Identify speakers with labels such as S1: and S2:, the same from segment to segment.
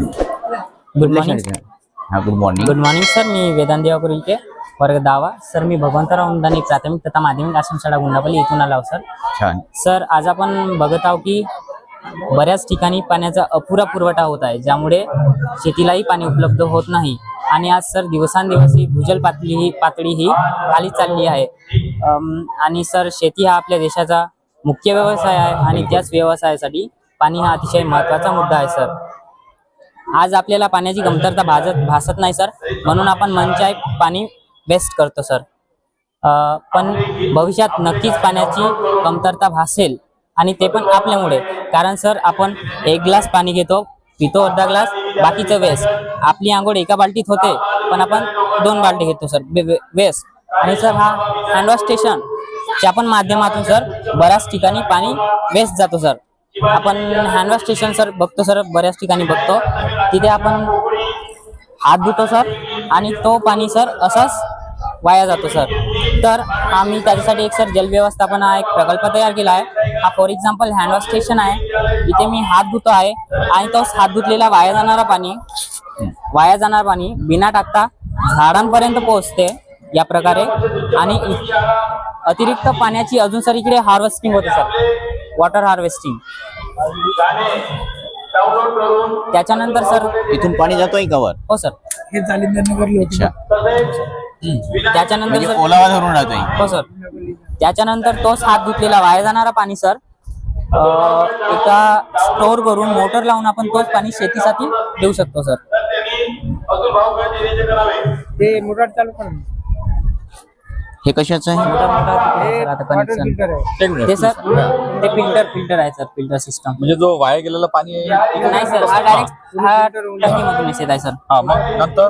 S1: Good morning
S2: हा good morning
S1: good morning sir मी वेदांत देवापूर इथे वर्ग दहावा. सर मी भगवंतराव उंदानी प्राथमिक तथा माध्यमिक आश्रमशाळा गुंडापल्ली इथून आलो सर
S2: छान.
S1: सर आज आपण बघत आहोत की बऱ्याच ठिकाणी पाण्याचा अपुरा पुरवठा होत आहे ज्यामुळे शेतीलाही पाणी उपलब्ध होत नाही. आणि आज सर दिवसांदिवस ही भूजल पातळी ही पातळी ही खाली चालली आहे. आणि सर शेती हा आपल्या देशाचा मुख्य व्यवसाय आहे आणि त्याच व्यवसायासाठी पाणी हा अतिशय महत्त्वाचा मुद्दा आहे सर आज आपल्याला पाण्याची कमतरता भाजत भासत नाही सर. म्हणून आपण मनचाय पाणी वेस्ट करतो सर. पण भविष्यात नक्कीच पाण्याची कमतरता भासेल आणि ते पण आपल्यामुळे. कारण सर आपण एक ग्लास पाणी घेतो पितो अर्धा ग्लास बाकीचं वेस्ट आपली आंघोळ एका बाल्टीत होते पण आपण दोन बाल्टी घेतो सर वेस्ट आणि सर हा हँडवॉश स्टेशन च्या पण माध्यमातून सर बऱ्याच ठिकाणी पाणी वेस्ट जातो सर. आपण हँडवॉश स्टेशन सर बघतो सर बऱ्याच ठिकाणी बघतो. तिथे आपण हात धुतो सर आणि तो पाणी सर असाच वाया जातो सर तर आम्ही त्याच्यासाठी एक सर जल व्यवस्थापन हा एक प्रकल्प तयार केला आहे. हा फॉर एक्झाम्पल हँडवॉश स्टेशन आहे. इथे मी हात धुतो आहे आणि तो हात धुतलेला वाया जाणारा पाणी वाया जाणार पाणी बिना टाकता झाडांपर्यंत पोहोचते या प्रकारे. आणि इ- अतिरिक्त पाण्याची अजून सर इकडे हार्वेस्टिंग होते सर वॉटर हार्वेस्टिंग त्याच्यानंतर सर
S2: इथून पाणी जातोय का वर?
S1: हो सर.
S3: हे जालिंदर नगरला होते
S2: अच्छा.
S1: त्याच्यानंतर
S2: म्हणजे
S1: सर
S2: ओलावा धरून राहतोय.
S1: हो सर. त्याच्यानंतर तोच हात धुतलेला वाया जाणारा पाणी सर. अं, एका स्टोर करून मोटर लावून आपण तोच पाणी शेतीसाठी देऊ शकतो सर.
S3: ते मोटर चालू करा
S2: हे कशाचं आहे?
S3: हे
S1: ते सर? ते फिल्टर फिल्टर आहे सर फिल्टर सिस्टम
S4: म्हणजे जो वाया गेलेलं पाणी आहे
S1: नाही सर हा डायरेक्ट हा टाकीमधून येत आहे सर.
S4: हा मग नंतर?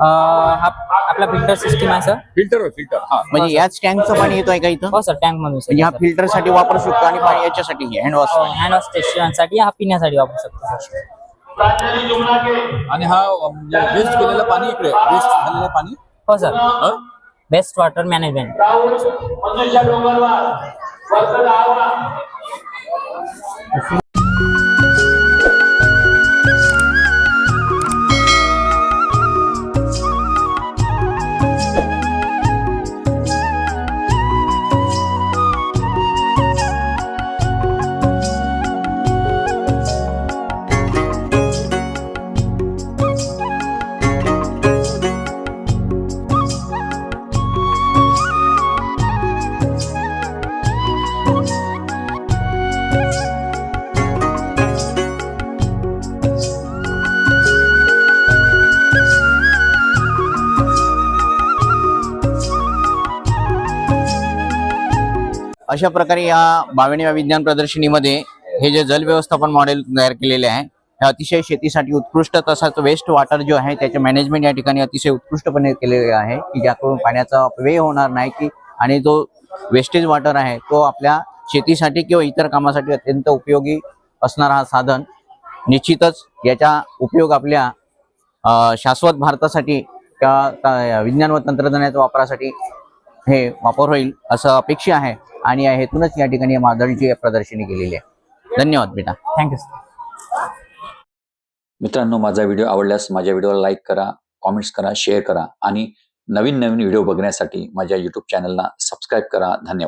S1: अं, हा आपला फिल्टर सिस्टीम आहे सर.
S4: फिल्टर फिल्टर हा.
S2: म्हणजे याच टँकचं पाणी येतोय का इथं?
S1: हो सर टँक मधून
S2: म्हणजे हा फिल्टरसाठी वापरू शकतो आणि पाणी याच्यासाठी हँड वॉश
S1: हँड वॉश स्टेशनसाठी हा पिण्यासाठी वापरू शकतो सर.
S4: आणि हा म्हणजे वेस्ट केलेलं पाणी इकडे वेस्ट झालेलं पाणी?
S1: हो सर.
S4: हं?
S1: Best water management.
S2: अशा प्रकारे या बावणव्या विज्ञान प्रदर्शनीमध्ये हे जे जलव्यवस्थापन मॉडेल तयार केलेले आहे हे अतिशय शेतीसाठी उत्कृष्ट तसाच वेस्ट वॉटर जो आहे त्याचे मॅनेजमेंट या ठिकाणी अतिशय उत्कृष्टपणे केलेले आहे की ज्याकडून पाण्याचा अपव्यय होणार नाही की आणि जो वेस्टेज वॉटर आहे तो आपल्या शेतीसाठी किंवा इतर कामासाठी अत्यंत उपयोगी असणारा हा साधन. निश्चितच याचा उपयोग आपल्या शाश्वत भारतासाठी किंवा विज्ञान व तंत्रज्ञानाच्या वापरासाठी हे वापर होईल असं अपेक्षा आहे. आणि या हेतूनच या ठिकाणी मादळची प्रदर्शनी केलेली आहे. धन्यवाद बेटा.
S1: थँक्यू सर
S5: मित्रांनो माझा व्हिडिओ आवडल्यास माझ्या व्हिडिओला लाईक करा कॉमेंट्स करा शेअर करा आणि नवीन नवीन व्हिडिओ बघण्यासाठी माझ्या युट्यूब चॅनलला सबस्क्राईब करा. धन्यवाद.